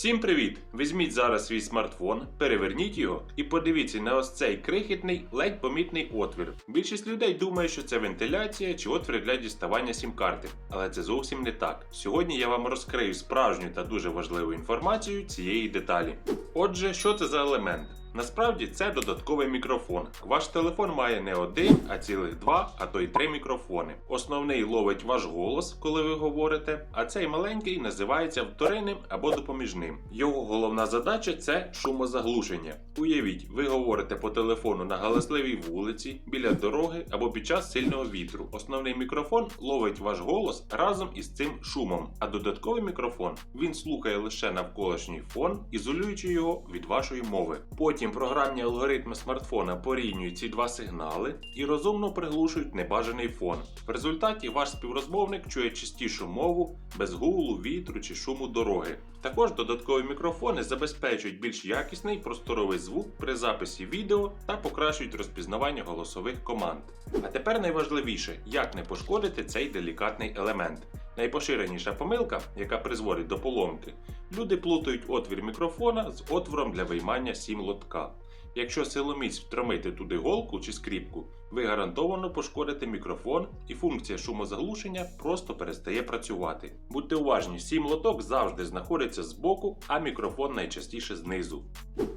Всім привіт! Візьміть зараз свій смартфон, переверніть його і подивіться на ось цей крихітний, ледь помітний отвір. Більшість людей думає, що це вентиляція чи отвір для діставання сім-карти, але це зовсім не так. Сьогодні я вам розкрию справжню та дуже важливу інформацію цієї деталі. Отже, що це за елемент? Насправді це додатковий мікрофон. Ваш телефон має не один, а цілих два, а то й три мікрофони. Основний ловить ваш голос, коли ви говорите, а цей маленький називається вторинним або допоміжним. Його головна задача це шумозаглушення. Уявіть, ви говорите по телефону на галасливій вулиці, біля дороги або під час сильного вітру. Основний мікрофон ловить ваш голос разом із цим шумом, а додатковий мікрофон він слухає лише навколишній фон, ізолюючи його від вашої мови. Потім програмні алгоритми смартфона порівнюють ці два сигнали і розумно приглушують небажаний фон. В результаті ваш співрозмовник чує чистішу мову без гулу, вітру чи шуму дороги. Також додаткові мікрофони забезпечують більш якісний просторовий звук при записі відео та покращують розпізнавання голосових команд. А тепер найважливіше, як не пошкодити цей делікатний елемент. Найпоширеніша помилка, яка призводить до поломки, люди плутають отвір мікрофона з отвором для виймання сім лотка. Якщо силоміць втромити туди голку чи скріпку, ви гарантовано пошкодите мікрофон і функція шумозаглушення просто перестає працювати. Будьте уважні, сім лоток завжди знаходиться збоку, а мікрофон найчастіше знизу.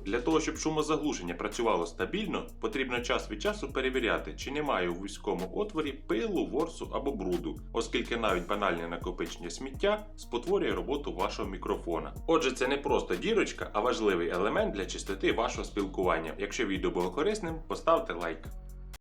Для того, щоб шумозаглушення працювало стабільно, потрібно час від часу перевіряти, чи немає у вузькому отворі пилу, ворсу або бруду, оскільки навіть банальне накопичення сміття спотворює роботу вашого мікрофона. Отже, це не просто дірочка, а важливий елемент для чистоти вашого спілкування. Якщо відео було корисним, поставте лайк.